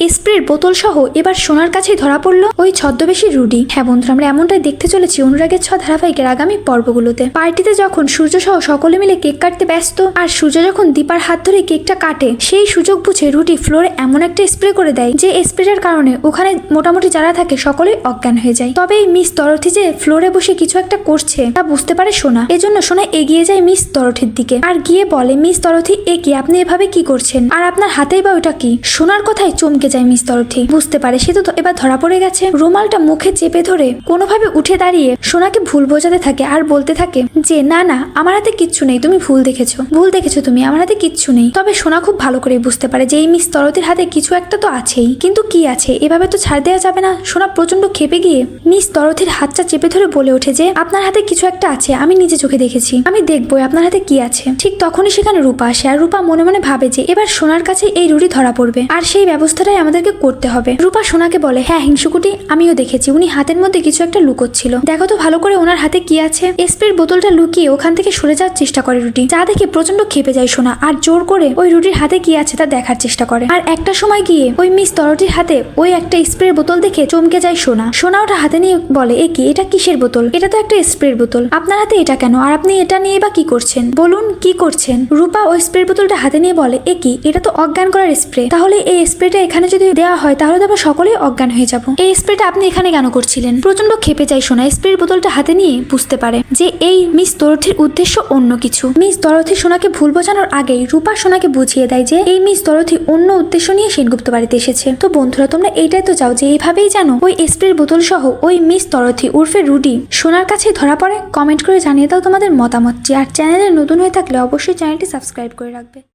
স্প্রের বোতল সহ এবার সোনার কাছেই ধরা পড়ল ওই ছদ্মবেশী রুডি। হ্যাঁ বন্ধুরা, আমরা এমনটাই দেখতে চলেছি অনুরাগের ছ ধারাবাহিকের আগামী পর্বগুলোতে। পার্টিতে যখন সূর্য সহ সকলে মিলে কেক কাটতে ব্যস্ত আর সূর্য যখন দীপার হাত ধরে কেকটা কাটে, সেই সুযোগ বুঝে রুটি ফ্লোরে এমন একটা স্প্রে করে দেয় যে স্প্রেটার কারণে ওখানে মোটামুটি যারা থাকে সকলেই অজ্ঞান হয়ে যায়। তবে এই মিস তরথি যে ফ্লোরে বসে কিছু একটা করছে, তা বুঝতে পারে সোনা। এজন্য সোনা এগিয়ে যায় মিস তরথির দিকে আর গিয়ে বলে, মিস তরথি, এ কি? আপনি এভাবে কি করছেন? আর আপনার হাতেই বা ওটা কি? সোনার কথায় চমকে যায় মিস দরথি। বুঝতে পারে সে তো এবার ধরা পড়ে গেছে। রুমালটা মুখে চেপে ধরে কোনোভাবে উঠে দাঁড়িয়ে সোনাকে ভুল বোঝাতে থাকে আর বলতে থাকে যে, না না, আমার হাতে কিচ্ছু নেই, তুমি ভুল দেখেছ ভুল দেখেছ তুমি, আমার হাতে কিচ্ছু নেই। তবে সোনা খুব ভালো করে বুঝতে পারে যে, এই মিস তরতির হাতে কিছু একটা তো আছেই, কিন্তু কি আছে? এভাবে তো ছাড় দেওয়া যাবে না। সোনা প্রচণ্ড খেপে গিয়ে মিস তরথির হাতটা চেপে ধরে বলে ওঠে যে, আপনার হাতে কিছু একটা আছে, আমি নিজে চোখে দেখেছি, আমি দেখব আপনার হাতে কি আছে। ঠিক তখনই সেখানে রূপা আসে, আর রূপা মনে মনে ভাবে যে, এবার সোনার কাছে এই রুটি ধরা পড়বে, আর সেই ব্যবস্থাটাই আমাদেরকে করতে হবে। রূপা সোনাকে বলে হ্যাঁ হিংসুকুটি, আমিও দেখেছি, উনি হাতের মধ্যে কিছু একটা লুকোচ্ছিল। দেখো তো ভালো করে ওনার হাতে কি আছে? স্প্রের বোতলটা লুকিয়ে ওখান থেকে সরে যাওয়ার চেষ্টা করে রুটি। যা দেখে প্রচণ্ড খেপে যায় সোনা, আর জোর করে ওই রুটির হাতে কি আছে তা দেখার চেষ্টা করে। আর একটা সময় গিয়ে ওই মিস তরটির হাতে ওই একটা স্প্রের বোতল দেখে চমকে যায় সোনা। সোনা ওটা হাতে নিয়ে বলে, এ কি? এটা কিসের বোতল? এটা তো একটা স্প্রের বোতল। আপনার হাতে এটা কেন? আর আপনি এটা নিয়ে বা কি করছেন? বলুন, কি করছেন? রূপা ওই স্প্রের বোতলটা হাতে নিয়ে বলে, এ কি? এটা তো অজ্ঞান করার স্প্রে। তাহলে এই স্প্রেটা এখানে যদি দেওয়া হয়, তাহলে তো আমরা সকলেই অজ্ঞান হয়ে যাব। এই স্প্রেটা আপনি এখানে কেন করছিলেন? প্রচণ্ড খেপে যায় সোনা, স্প্রের বোতলটা হাতে নিয়ে বুঝতে পারে যে এই মিস দরথির উদ্দেশ্য অন্য কিছু। মিস দরথি সোনাকে ভুল বোঝানোর আগেই রূপা সোনাকে বুঝিয়ে দেয় যে এই মিস দরথি অন্য উদ্দেশ্য নিয়ে সেনগুপ্ত বাড়িতে এসেছে। তো বন্ধুরা, তোমরা এটাই তো চাও যে এইভাবেই জানো? ওই স্প্রের বোতল সহ ওই মিস দরথি উর্ফে রুডি সোনার কাছে ধরা পড়ে। কমেন্ট করে জানিয়ে দাও তোমাদের মতামত। আর চ্যানেলে নতুন হয়ে থাকলে অবশ্যই চ্যানেলটি সাবস্ক্রাইব করে রাখবে।